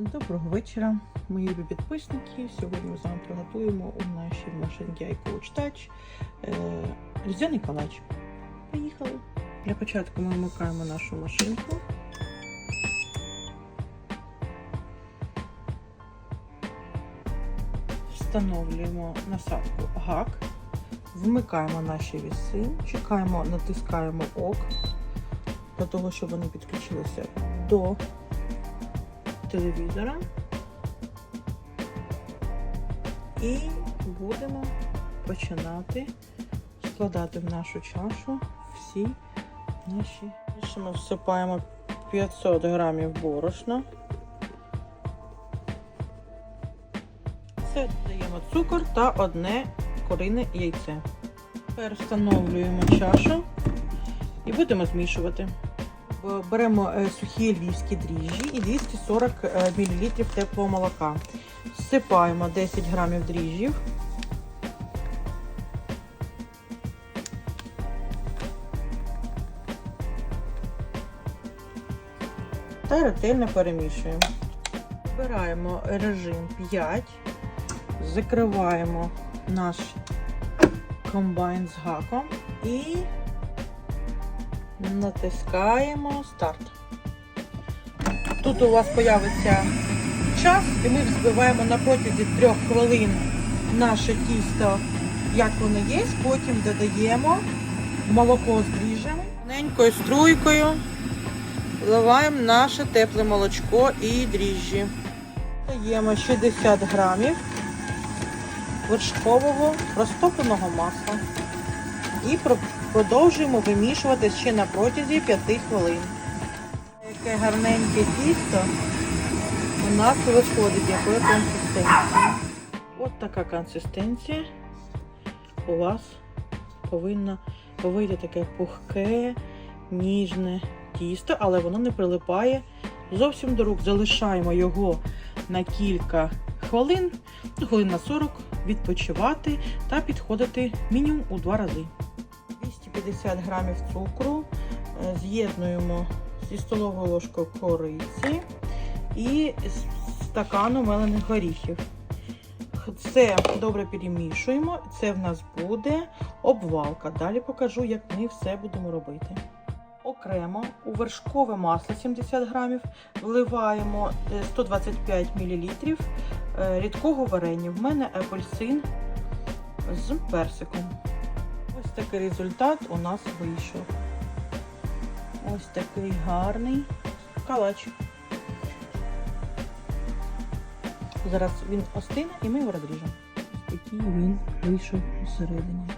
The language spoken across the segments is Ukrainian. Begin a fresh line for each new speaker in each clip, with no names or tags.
Доброго вечора, мої любі підписники. Сьогодні ми з вами приготуємо у нашій машинці iCoach Touch різдвяний калач. Поїхали. Для початку ми вмикаємо нашу машинку. Встановлюємо насадку гак, вмикаємо наші віси, чекаємо, натискаємо ок для того, щоб вони підключилися до телевізора і будемо починати складати в нашу чашу всі наші. Ми всипаємо 500 грамів борошна. Це додаємо цукор та одне курине яйце. Тепер встановлюємо чашу і будемо змішувати. Беремо е, сухі львівські дріжджі і 240 мл теплого молока. Всипаємо 10 грамів дріжджів. Та ретельно перемішуємо. Вибираємо режим 5, закриваємо наш комбайн з гаком і натискаємо старт. Тут у вас з'явиться час, і ми взбиваємо на протязі 3 хвилин наше тісто, як воно є. Потім додаємо молоко з дріжджами. Ненькою струйкою вливаємо наше тепле молочко і дріжджі. Даємо 60 грамів вершкового розтопленого масла. І продовжуємо вимішувати ще на протязі 5 хвилин. Яке гарненьке тісто у нас виходить, якої консистенції. От така консистенція у вас повинно вийти таке пухке, ніжне тісто, але воно не прилипає зовсім до рук. Залишаємо його на кілька хвилин, хвилин на 40, відпочивати та підходити мінімум у два рази. 250 грамів цукру з'єднуємо зі столовою ложкою кориці і стакану мелених горіхів. Це добре перемішуємо. Це в нас буде обвалка. Далі покажу, як ми все будемо робити. Окремо у вершкове масло 70 грамів вливаємо 125 мл рідкого варення. В мене апельсин з персиком. Такий результат у нас вийшов. Ось такий гарний калач. Зараз він остине і ми його розріжемо. Ось такий він вийшов усередині.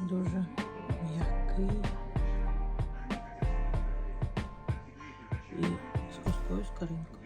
Дуже м'який. І з кускою з коринкою.